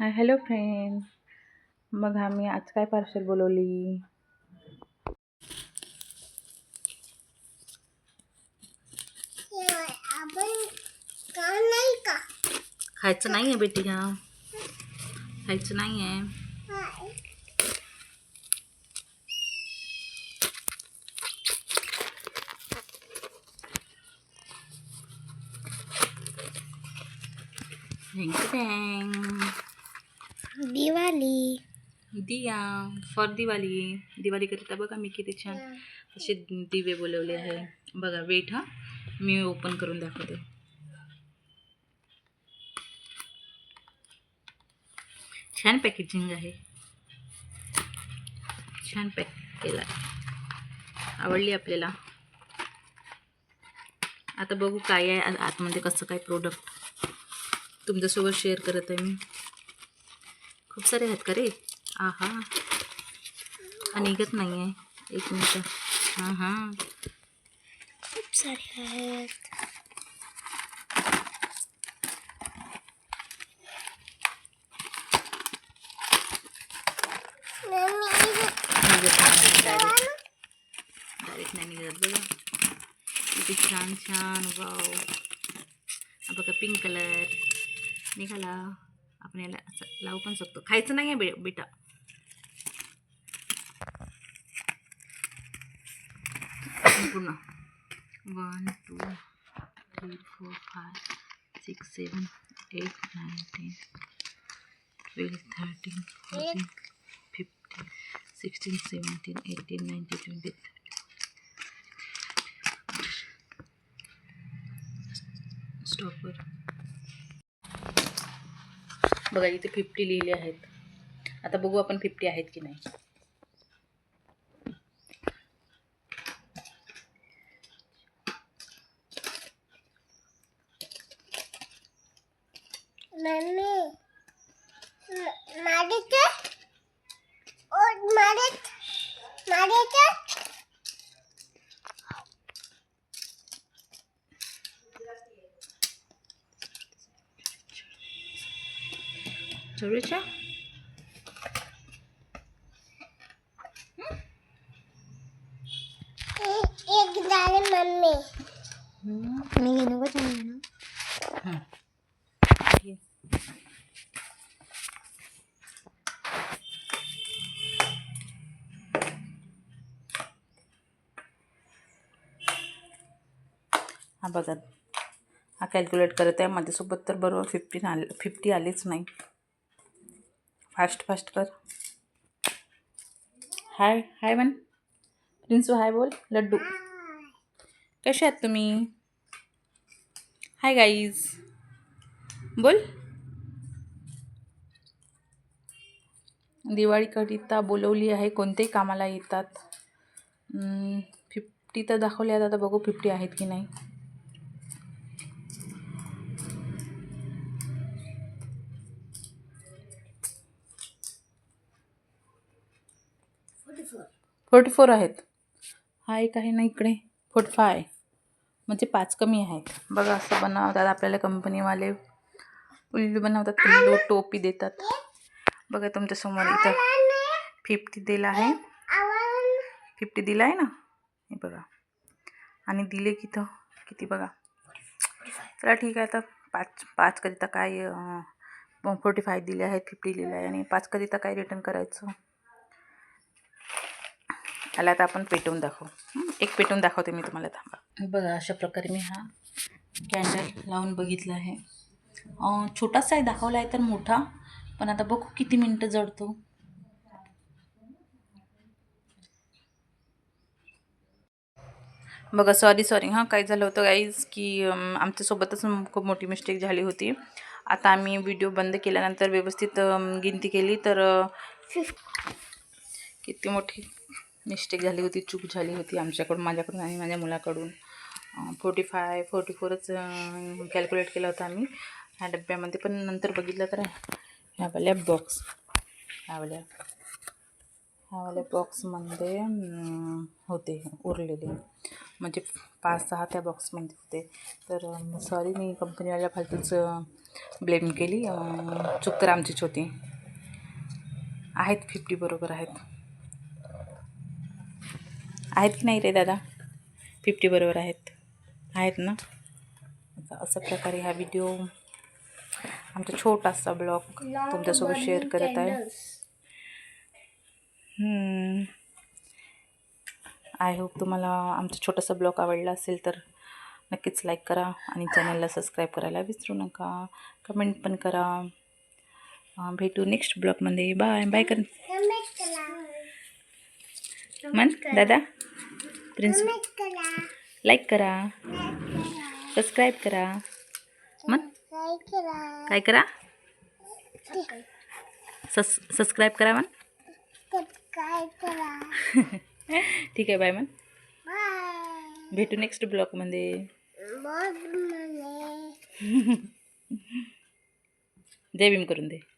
Hi hello friend मग आम्ही आज काय पार्सल बोलवली? खायचं नाही आहे बेटी ह्या खायचं नाही आहे हाय. दिवाळी. दिया फॉर दिवाळी. दिवाळीकरिता बघा मी किती छान असे दिवे बोलवले आहे. बघा वेट हा. मी ओपन करून दाखवते. छान पॅकेजिंग आहे. छान पॅक केला आवडली आपल्याला. आता बघू काय आहे आतमध्ये कसं काय प्रोडक्ट तुमच्यासोबत शेअर करत आहे मी. खूप सारे आहेत का रे आहा। हा निघत नाही आहे एक मिनटं। हाँ हाँ। खूप सारे आहेत निघत डायरेक्ट डायरेक्ट नाही निघत बघा किती छान छान वाव हा बघा पिंक कलर निघाला आपण याला असं लावू पण शकतो. खायचं नाही आहे बे बेटा. पूर्ण. One two three four five six seven eight nine ten twelve thirteen fourteen fifteen sixteen seventeen eighteen nineteen twenty बघा इथे फिफ्टी लिहिले आहेत. आता बघू आपण फिफ्टी आहेत की नाही. मम्मी हं. ये. हा बघा. हा कॅल्क्युलेट करत आहे. माझ्यासोबत तर बरोबर फिफ्टीन आले फिफ्टी आलीच नाही. फास्ट फास्ट कर. हाय हाय मन प्रिन्सू हाय बोल. लड्डू. कसे आहात तुम्ही? हाय गाईज बोल. दिवाळीकरिता बोलवली आहे. कोणतेही कामाला येतात? फिफ्टी तर दाखवले आहेत. आता बघू फिफ्टी आहेत की नाही. फोर्टी फोर आहेत. हा एक आहे ना इकडे. Forty five. म्हणजे पाच कमी आहेत. बघा असं बनवतात आपल्याला कंपनीवाले. उल्लू बनवतात उल्लू टोपी देतात. बघा तुमच्यासमोर इथं फिफ्टी दिला आहे. फिफ्टी दिला आहे ना? हे बघा. आणि दिले किथं किती बघा. चला ठीक आहे आता पाच पाचकरिता काय फोर्टी फाय दिले आहेत फिफ्टी दिले आहे आणि पाचकरिता काय रिटर्न करायचं? याला आता आपण पेटवून दाखवू? एक पेटवून दाखवते मी तुम्हाला थांबा. बघा अशा प्रकारे मी हा कॅन्डल लावून बघितला आहे. छोटासा आहे दाखवला आहे तर मोठा. पण आता बघू किती मिनटं जळतो बघा सॉरी सॉरी हां काय झालं होतं गाईज की आमच्यासोबतच खूप मोठी मिस्टेक झाली होती. आता आम्ही व्हिडिओ बंद केल्यानंतर व्यवस्थित गिनती केली तर किती मोठी? मिस्टेक झाली होती चूक झाली होती आमच्याकडून माझ्याकडून आणि माझ्या मुलाकडून. फोर्टी फाय फोर्टी फोरच कॅल्क्युलेट केला होता आम्ही. ह्या डब्यामध्ये पण नंतर बघितलं तर ह्या वाल्या बॉक्स ह्यावाल्या ह्यावाल्या बॉक्समध्ये होते उरलेले. म्हणजे पाच सहा त्या बॉक्समध्ये होते. तर सॉरी मी कंपनीवाल्या फालतूच ब्लेम केली. चूक तर आमचीच होती. आहेत फिफ्टी बरोबर आहेत. आहेत की नाही रे दादा? फिफ्टी बरोबर आहेत. आहेत ना? अशा प्रकारे हा व्हिडिओ आमचा छोटासा ब्लॉग तुमच्यासोबत शेअर करत आहे. आय होप तुम्हाला आमचा छोटासा ब्लॉग आवडला असेल तर नक्कीच लाईक करा आणि चॅनलला सबस्क्राईब करायला विसरू नका. कमेंट पण करा. भेटू नेक्स्ट ब्लॉगमध्ये बाय बाय कर मन दादा? प्रिन्स लाईक करा. सबस्क्राईब करा. मन? काय करा? सस सबस्क्राईब करा मन. ठीक आहे बाय मन. बाय भेटू नेक्स्ट म्हणे जय भीम करून दे.